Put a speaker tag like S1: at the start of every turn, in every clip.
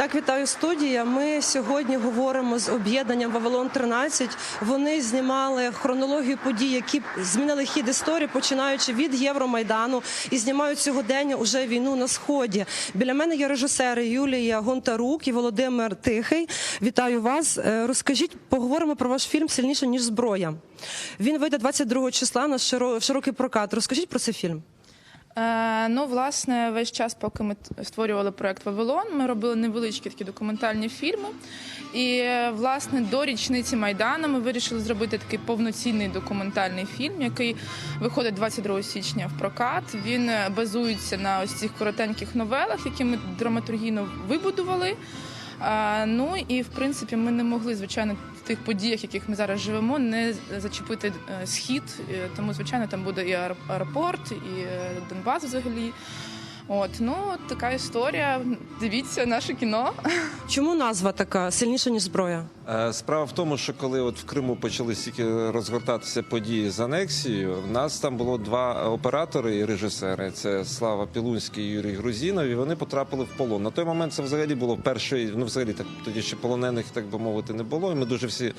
S1: Так, вітаю студія. Ми сьогодні говоримо з об'єднанням Вавилон 13 Вони знімали хронологію подій, які змінили хід історії, починаючи від Євромайдану і знімають сьогодення уже війну на сході. Біля мене є режисери Юлія Гонтарук і Володимир Тихий. Вітаю вас. Е, Розкажіть, поговоримо про ваш фільм Сильніше ніж зброя. Він вийде 22 числа на широ- широкий прокат. Розкажіть про цей фільм.
S2: Е, ну, власне, весь час, поки ми створювали проект Вавилон, ми робили невеличкі такі документальні фільми. І е, власне до річниці Майдану ми вирішили зробити такий повноцінний документальний фільм, який виходить 22 січня в прокат. Він е, базується на ось цих коротеньких новелах, які ми драматургійно вибудували. Ну і в принципі ми не могли, звичайно, в тих подіях, в яких ми зараз живемо, не зачепити е, схід. Е, Тому, звичайно, там буде і аеропорт, і е, Донбас взагалі. От, ну така історія. Дивіться наше кіно.
S1: Чому назва така сильніше ніж зброя?
S3: Е, Справа в тому, що коли от в Криму почали стільки розгортатися події з анексією, в нас там було два оператори і режисери: це Слава Пілунський і Юрій Грузінов. І вони потрапили в полон. На той момент це взагалі було перший, ну взагалі так тоді ще полонених, так би мовити, не було. І ми дуже всі.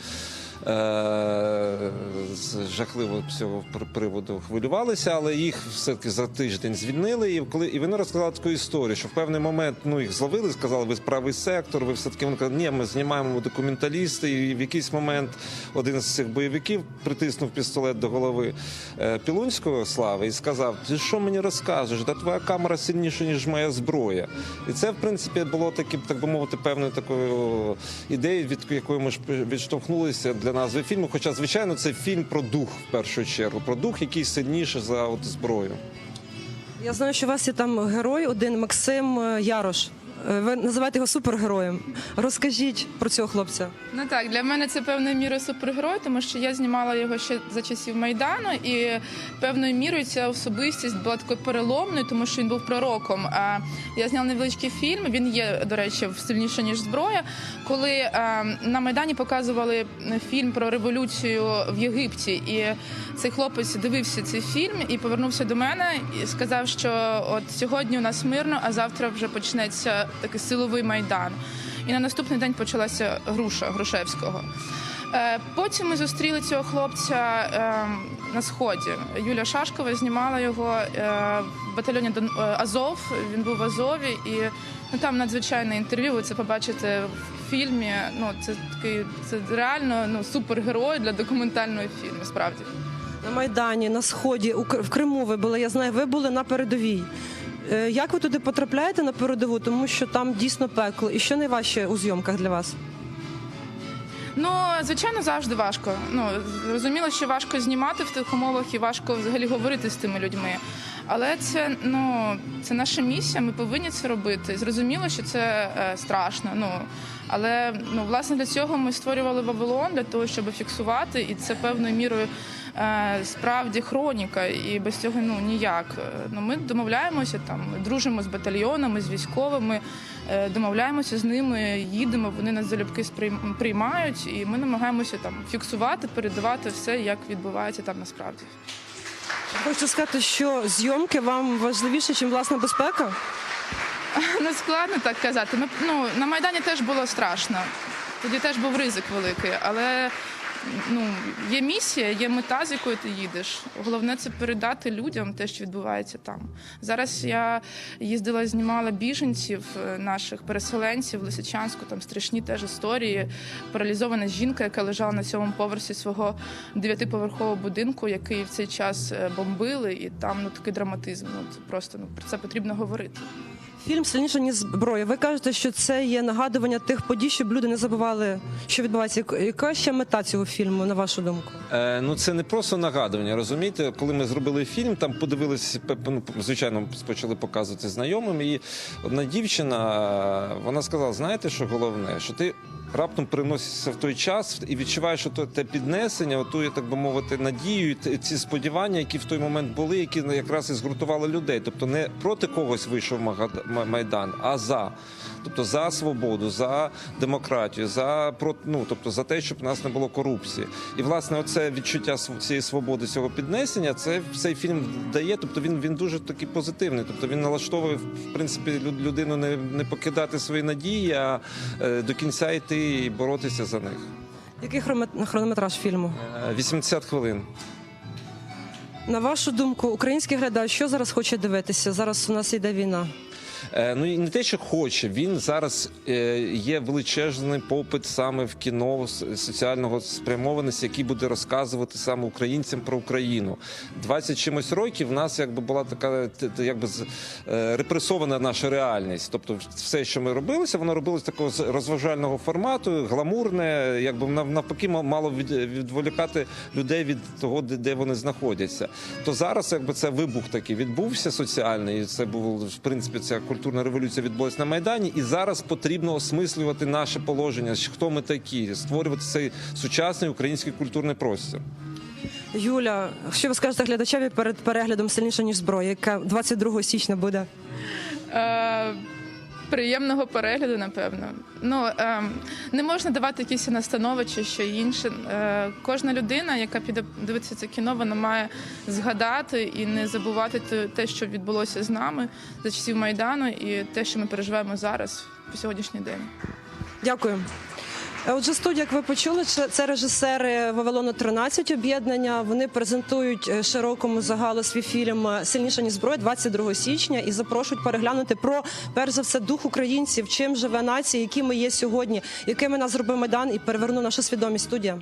S3: Е, З жахливого цього приводу хвилювалися, але їх все-таки за тиждень звільнили. І коли і вони розказали таку історію, що в певний момент ну їх зловили, сказали, ви правий сектор. Ви все таки вони казали, ні, ми знімаємо документалісти. І в якийсь момент один з цих бойовиків притиснув пістолет до голови е, Пілунського слави і сказав: Ти що мені розказуєш? Та твоя камера сильніша, ніж моя зброя. І це, в принципі, було таким, так би мовити, певною такою ідеєю, від якої ми ж відштовхнулися для назви фільму. Хоча, звичайно, це фільм про дух в першу чергу, про дух, який сильніше за от зброю.
S1: Я знаю, що у вас є там герой один Максим е, Ярош. Е, Ви називаєте його супергероєм. Розкажіть про цього хлопця.
S2: Ну так, для мене це певною мірою супергерой, тому що я знімала його ще за часів Майдану, і певною мірою ця особистість була такою переломною, тому що він був пророком. А я зняла невеличкий фільм. Він є, до речі, сильніше ніж зброя. Коли на Майдані показували фільм про революцію в Єгипті, і цей хлопець дивився цей фільм і повернувся до мене і сказав, що от сьогодні у нас мирно, а завтра вже почнеться такий силовий майдан. І на наступний день почалася груша Грушевського. Е, Потім ми зустріли цього хлопця е, на сході. Юля Шашкова знімала його е, в батальйоні е, Азов. Він був в Азові, і ну там надзвичайне інтерв'ю. Ви це побачите в фільмі. Ну це такий це реально ну супергерой для документального фільму. Справді.
S1: На Майдані, на сході, в Криму ви були. Я знаю, ви були на передовій. Е, Як ви туди потрапляєте на передову? Тому що там дійсно пекло. І що найважче у зйомках для вас?
S2: Ну, звичайно, завжди важко. Ну зрозуміло, що важко знімати в тих умовах і важко взагалі говорити з тими людьми. Але це ну це наша місія. Ми повинні це робити. Зрозуміло, що це е, страшно. Ну але ну власне для цього ми створювали Вавилон для того, щоб фіксувати, і це певною мірою е, справді хроніка. І без цього ну ніяк. Е, Ну ми домовляємося там, дружимо з батальйонами, з військовими, домовляємося з ними, їдемо. Вони нас залюбки приймають, і ми намагаємося там фіксувати, передавати все, як відбувається там насправді.
S1: Хочу сказати, що зйомки вам важливіше, ніж власна безпека.
S2: Не складно так казати. Ми ну на майдані теж було страшно. Тоді теж був ризик великий, але ну є місія, є мета, з якою ти їдеш. Головне це передати людям те, що відбувається там. Зараз я їздила, знімала біженців е, наших переселенців в Лисичанську. Там страшні теж історії. Паралізована жінка, яка лежала на сьомому поверсі свого дев'ятиповерхового будинку, який в цей час е, бомбили, і там ну такий драматизм. Ну це просто ну про це потрібно говорити.
S1: Фільм сильніше ніж зброя. Ви кажете, що це є нагадування тих подій, щоб люди не забували, що відбувається. Яка- ще мета цього фільму, на вашу думку?
S3: Е, ну це не просто нагадування. Розумієте, коли ми зробили фільм, там подивилися, ну, звичайно, почали показувати знайомим. І одна дівчина вона сказала: знаєте, що головне, що ти. Раптом переносишся в той час і відчуваєш, що то те піднесення, оту, так би мовити, надію, ці сподівання, які в той момент були, які якраз і згуртували людей. Тобто не проти когось вийшов майдан, а за. Тобто за свободу, за демократію, за ну тобто за те, щоб у нас не було корупції. І власне, оце відчуття цієї свободи, цього піднесення, це цей фільм дає. Тобто він він дуже такий позитивний. Тобто він налаштовує в принципі людину не, не покидати свої надії, а е, до кінця йти і боротися за них.
S1: Який хронометраж фільму?
S3: Е, 80 хвилин.
S1: На вашу думку, український глядач що зараз хоче дивитися? Зараз у нас йде війна.
S3: Е, Ну і не те, що хоче. Він зараз е, є величезний попит саме в кіно соціального спрямованості, який буде розказувати саме українцям про Україну. 20 чимось років в нас якби була така якби е, репресована наша реальність. Тобто, все, що ми робилося, воно робилось такого розважального формату, гламурне, якби навпаки, ма- мало відволікати людей від того, де, вони знаходяться. То зараз, якби це вибух такий відбувся соціальний, і це був в принципі ця культурна революція відбулася на майдані. І зараз потрібно осмислювати наше положення, хто ми такі, створювати цей сучасний український культурний простір.
S1: Юля, що ви скажете глядачеві перед переглядом сильніше ніж зброя, яка 22 січня буде?
S2: Приємного перегляду, напевно. Ну е, не можна давати якісь настанови чи що інше. Е, кожна людина, яка піде дивитися це кіно, вона має згадати і не забувати те, що відбулося з нами за часів майдану, і те, що ми переживаємо зараз по сьогоднішній день.
S1: Дякую. Отже, студія, як ви почули, це режисери Вавилону 13 об'єднання. Вони презентують е, широкому загалу свій фільм е, Сильніша ніж зброя 22 січня і запрошують переглянути про перш за все дух українців, чим живе нація, які ми є сьогодні, якими нас зробив майдан і перевернув нашу свідомість. Студія.